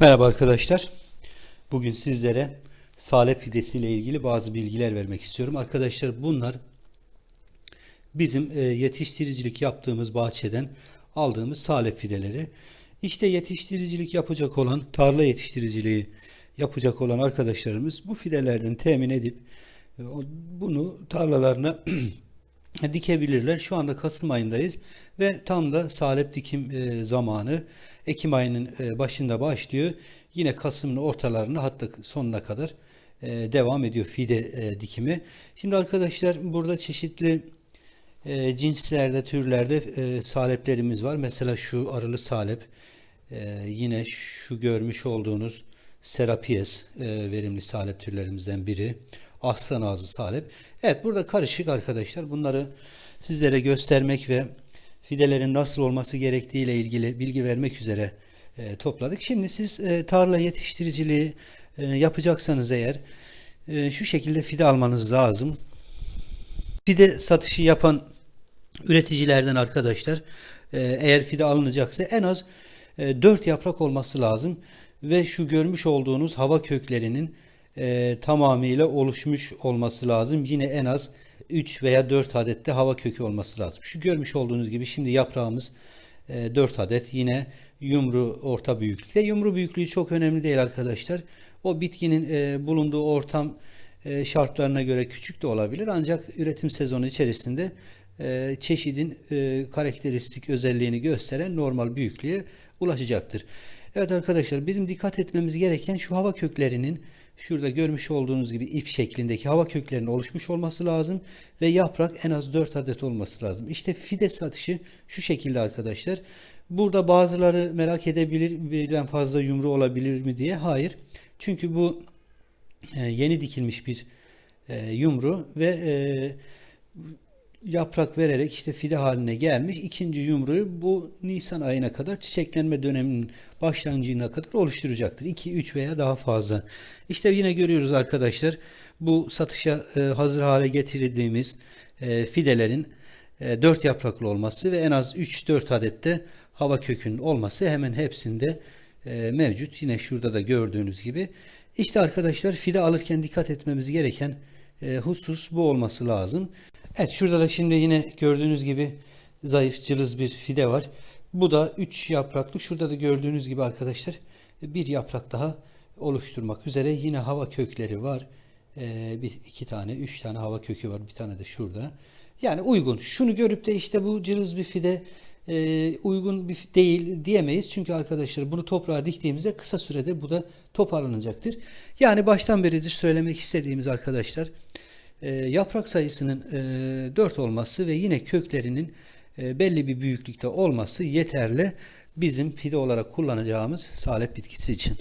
Merhaba arkadaşlar. Bugün sizlere salep fidesi ile ilgili bazı bilgiler vermek istiyorum. Arkadaşlar bunlar bizim e, yetiştiricilik yaptığımız bahçeden aldığımız salep fideleri. İşte yetiştiricilik yapacak olan, tarla yetiştiriciliği yapacak olan arkadaşlarımız bu fidelerden temin edip e, bunu tarlalarına dikebilirler. Şu anda Kasım ayındayız ve tam da salep dikim e, zamanı. Ekim ayının e, başında başlıyor. Yine Kasım'ın ortalarına hatta sonuna kadar e, devam ediyor fide dikimi. Şimdi arkadaşlar burada çeşitli cinslerde, türlerde saleplerimiz var. Mesela şu arılı salep, yine şu görmüş olduğunuz Serapies verimli salep türlerimizden biri. Ahsan ağzı salep. Evet burada karışık arkadaşlar. Bunları sizlere göstermek ve fidelerin nasıl olması gerektiği ile ilgili bilgi vermek üzere e, topladık. Şimdi siz e, tarla yetiştiriciliği e, yapacaksanız eğer e, şu şekilde fide almanız lazım. Fide satışı yapan üreticilerden arkadaşlar e, eğer fide alınacaksa en az 4 yaprak olması lazım ve şu görmüş olduğunuz hava köklerinin e, tamamıyla oluşmuş olması lazım. Yine en az 3 veya 4 adette hava kökü olması lazım. Şu görmüş olduğunuz gibi şimdi yaprağımız 4 adet yine yumru orta büyüklükte. Yumru büyüklüğü çok önemli değil arkadaşlar. O bitkinin e, bulunduğu ortam e, şartlarına göre küçük de olabilir. Ancak üretim sezonu içerisinde e, çeşidin e, karakteristik özelliğini gösteren normal büyüklüğe ulaşacaktır. Evet arkadaşlar bizim dikkat etmemiz gereken şu hava köklerinin şurada görmüş olduğunuz gibi ip şeklindeki hava köklerinin oluşmuş olması lazım ve yaprak en az 4 adet olması lazım. İşte fide satışı şu şekilde arkadaşlar. Burada bazıları merak edebilir birden fazla yumru olabilir mi diye. Hayır. Çünkü bu e, yeni dikilmiş bir e, yumru ve e, yaprak vererek işte fide haline gelmiş. İkinci yumruyu bu Nisan ayına kadar çiçeklenme döneminin başlangıcına kadar oluşturacaktır. 2, 3 veya daha fazla. İşte yine görüyoruz arkadaşlar bu satışa e, hazır hale getirdiğimiz e, fidelerin e, 4 yapraklı olması ve en az 3-4 adette hava kökünün olması hemen hepsinde e, mevcut. Yine şurada da gördüğünüz gibi. İşte arkadaşlar fide alırken dikkat etmemiz gereken e, husus bu olması lazım. Evet şurada da şimdi yine gördüğünüz gibi zayıf cılız bir fide var. Bu da 3 yapraklı. Şurada da gördüğünüz gibi arkadaşlar bir yaprak daha oluşturmak üzere yine hava kökleri var. Ee, bir iki tane, üç tane hava kökü var. Bir tane de şurada. Yani uygun. Şunu görüp de işte bu cılız bir fide e, uygun bir değil diyemeyiz. Çünkü arkadaşlar bunu toprağa diktiğimizde kısa sürede bu da toparlanacaktır. Yani baştan beridir söylemek istediğimiz arkadaşlar e, yaprak sayısının e, 4 olması ve yine köklerinin e, belli bir büyüklükte olması yeterli bizim fide olarak kullanacağımız salep bitkisi için.